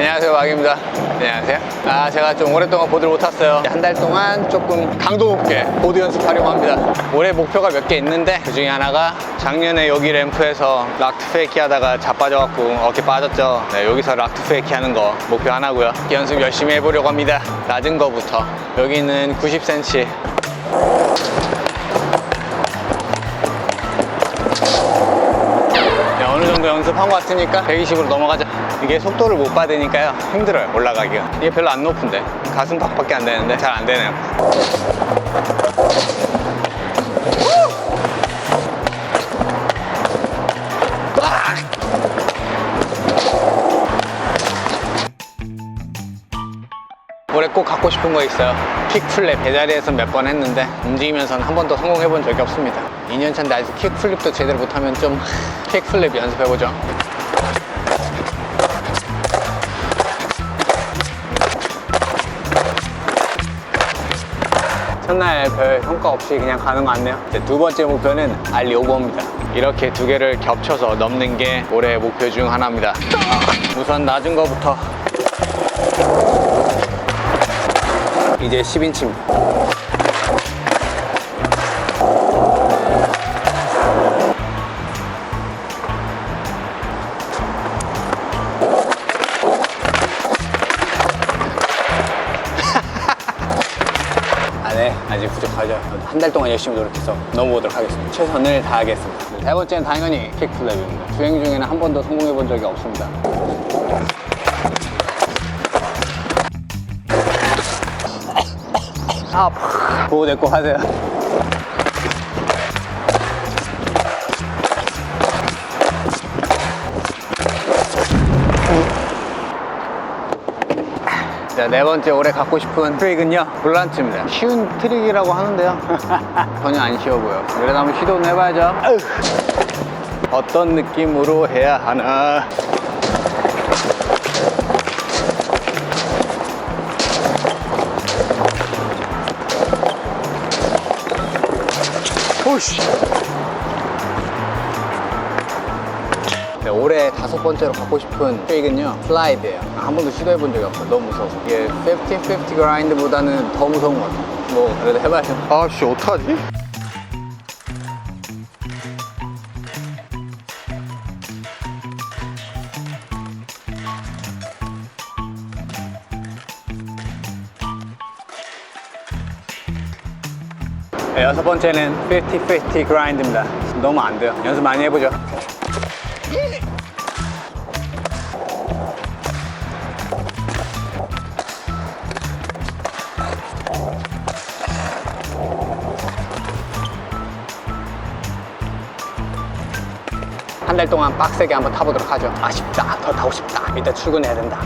안녕하세요 마기입니다. 안녕하세요. 아 제가 좀 오랫동안 보드를 못 탔어요. 한 달 동안 조금 강도 높게 보드 연습하려고 합니다. 올해 목표가 몇 개 있는데 그 중에 하나가 작년에 여기 램프에서 락트 페이키 하다가 자빠져갖고 어깨 빠졌죠. 네, 여기서 락트 페이키 하는 거 목표 하나고요. 연습 열심히 해보려고 합니다. 낮은 거부터. 여기는 90cm 네, 어느 정도 연습한 것 같으니까 120으로 넘어가자. 이게 속도를 못 받으니까요. 힘들어요, 올라가기가. 이게 별로 안 높은데. 가슴 박밖에 안 되는데 잘 안 되네요. 올해 꼭 갖고 싶은 거 있어요. 킥플랩 배자리에서 몇 번 했는데 움직이면서는 한 번도 성공해 본 적이 없습니다. 2년 차인데 아직 킥플립도 제대로 못하면 좀 킥플립 연습해보죠. 첫날 별 성과 없이 그냥 가는 거 같네요. 두 번째 목표는 알리 오버입니다. 이렇게 두 개를 겹쳐서 넘는 게 올해 목표 중 하나입니다. 우선 낮은 거부터 이제 10인치입니다. 아, 네. 아직 부족하죠. 한 달 동안 열심히 노력해서 넘어보도록 하겠습니다. 최선을 다하겠습니다. 세 번째는 당연히 킥플랩입니다. 주행 중에는 한 번도 성공해 본 적이 없습니다. 아, 내거 하세요. 자, 네 번째 올해 갖고 싶은 트릭은요? 블란츠입니다. 쉬운 트릭이라고 하는데요. 전혀 안 쉬워 보여. 그래도 한번 시도는 해봐야죠. 어떤 느낌으로 해야 하나? 오씨 올해 다섯 번째로 갖고 싶은 트릭은요 슬라이드예요. 한 번도 시도해 본 적이 없어요. 너무 무서워서. 이게 50-50 그라인드보다는 더 무서운 것 같아요. 뭐 그래도 해봐야죠 아씨 어떡하지? 네, 여섯 번째는 50-50 그라인드입니다. 너무 안 돼요. 연습 많이 해보죠 한 달 동안 빡세게 한번 타보도록 하죠. 아쉽다, 더 타고 싶다. 이따 출근해야 된다.